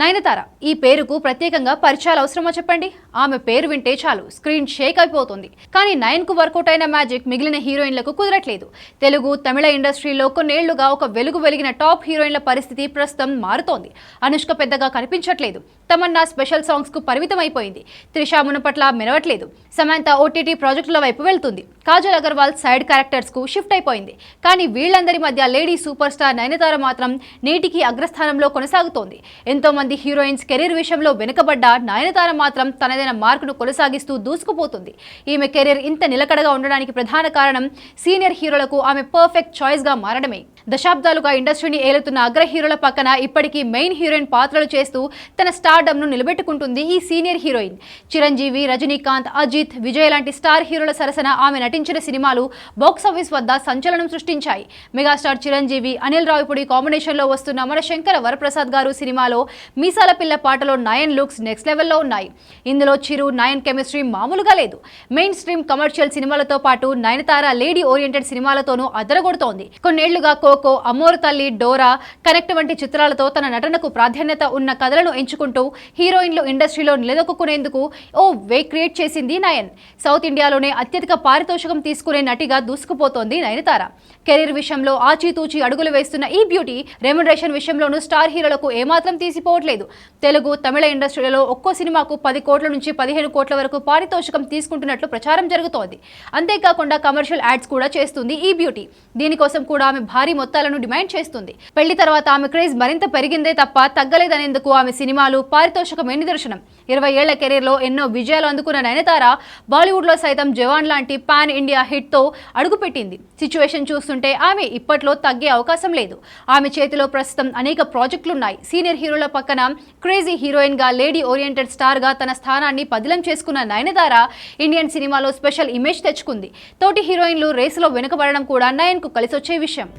నయనతార ఈ పేరుకు ప్రత్యేకంగా పరిచయాలు అవసరమా చెప్పండి. ఆమె పేరు వింటే చాలు స్క్రీన్ షేక్ అయిపోతుంది. కానీ నయన్కు వర్కౌట్ అయిన మ్యాజిక్ మిగిలిన హీరోయిన్లకు కుదరట్లేదు. తెలుగు తమిళ ఇండస్ట్రీలో కొన్నేళ్ళుగా ఒక వెలుగు వెలిగిన టాప్ హీరోయిన్ల పరిస్థితి ప్రస్తుతం మారుతోంది. అనుష్క పెద్దగా కనిపించట్లేదు. తమన్నా స్పెషల్ సాంగ్స్కు పరిమితం అయిపోయింది త్రిష మునపట్ల మెరవట్లేదు సమాంత ఓటీటీ ప్రాజెక్టుల వైపు వెళ్తుంది. కాజల్ అగర్వాల్ సైడ్ క్యారెక్టర్స్కు షిఫ్ట్ అయిపోయింది. కానీ వీళ్ళందరి మధ్య లేడీ సూపర్ స్టార్ నయనతార మాత్రం నేటికి అగ్రస్థానంలో కొనసాగుతోంది. ఎంతో మంది హీరోయిన్స్ కెరీర్ విషయంలో వెనుకబడ్డ నయనతార మాత్రం తనదైన మార్కును కొనసాగిస్తూ దూసుకుపోతుంది. ఈమె కెరీర్ ఇంత నిలకడగా ఉండడానికి ప్రధాన కారణం సీనియర్ హీరోలకు ఆమె పర్ఫెక్ట్ చాయిస్గా మారడమే. దశాబ్దాలుగా ఇండస్ట్రీని ఏలుతున్న అగ్ర హీరోల పక్కన ఇప్పటికీ మెయిన్ హీరోయిన్ పాత్రలు చేస్తూ తన స్టార్డమ్ను నిలబెట్టుకుంటుంది ఈ సీనియర్ హీరోయిన్. చిరంజీవి రజనీకాంత్ అజిత్ విజయ్ లాంటి స్టార్ హీరోల సరసన ఆమె నటించిన సినిమాలు బాక్సాఫీస్ వద్ద సంచలనం సృష్టించాయి. మెగాస్టార్ చిరంజీవి అనిల్ రావిపూడి కాంబినేషన్లో వస్తున్న మన శంకర వరప్రసాద్ గారు సినిమాలో మీసాల పిల్ల పాటలో నయన్ లుక్స్ నెక్స్ట్ లెవెల్లో ఉన్నాయి. ఇందులో చిరు నయన్ కెమిస్ట్రీ మామూలుగా లేదు. మెయిన్ స్ట్రీమ్ కమర్షియల్ సినిమాలతో పాటు నయనతార లేడీ ఓరియంటెడ్ సినిమాలతోనూ అదరగొడుతోంది. కొన్నేళ్ళుగా కోకో అమోర్ తల్లి డోరా కనెక్ట్ వంటి చిత్రాలతో తన నటనకు ప్రాధాన్యత ఉన్న కథలను ఎంచుకుంటూ హీరోయిన్లు ఇండస్ట్రీలో నిలదొక్కునేందుకు ఓ వే క్రియేట్ చేసింది నయన్. సౌత్ ఇండియాలోనే అత్యధిక పారితోషికం తీసుకునే నటిగా దూసుకుపోతోంది నయనతార. కెరీర్ విషయంలో ఆచితూచి అడుగులు వేస్తున్న ఈ బ్యూటీ రెమ్యునరేషన్ విషయంలోనూ స్టార్ హీరోలకు ఏమాత్రం తీసిపోవట్లేదు. తెలుగు తమిళ ఇండస్ట్రీలలో ఒక్కో సినిమాకు పది కోట్ల నుంచి పదిహేను కోట్ల వరకు పారితోషికం తీసుకుంటున్నట్లు ప్రచారం జరుగుతోంది. అంతేకాకుండా కమర్షియల్ యాడ్స్ కూడా చేస్తుంది ఈ బ్యూటీ. దీనికోసం కూడా ఆమె భారీ మొత్తాలను డిమాండ్ చేస్తుంది. పెళ్ళి తర్వాత ఆమె క్రేజ్ మరింత పెరిగిందే తప్ప తగ్గలేదనేందుకు ఆమె సినిమాలు పారితోషికమే నిదర్శనం ఇరవై ఏళ్ళ కెరీర్లో ఎన్నో విజయాలు అందుకున్న నయనతార బాలీవుడ్లో సైతం జవాన్ లాంటి పాన్ ఇండియా హిట్తో అడుగుపెట్టింది. సిచ్యువేషన్ చూస్తుంటే ఆమె ఇప్పట్లో తగ్గే అవకాశం లేదు. ఆమె చేతిలో ప్రస్తుతం అనేక ప్రాజెక్టులున్నాయి. సీనియర్ హీరోల పక్కన క్రేజీ హీరోయిన్గా లేడీ ఓరియంటెడ్ స్టార్గా తన స్థానాన్ని పదిలం చేసుకున్న నయనతార ఇండియన్ సినిమాలో స్పెషల్ ఇమేజ్ తెచ్చుకుంది. తోటి హీరోయిన్లు రేసులో వెనుకబడడం కూడా నయన్కు కలిసొచ్చే విషయం.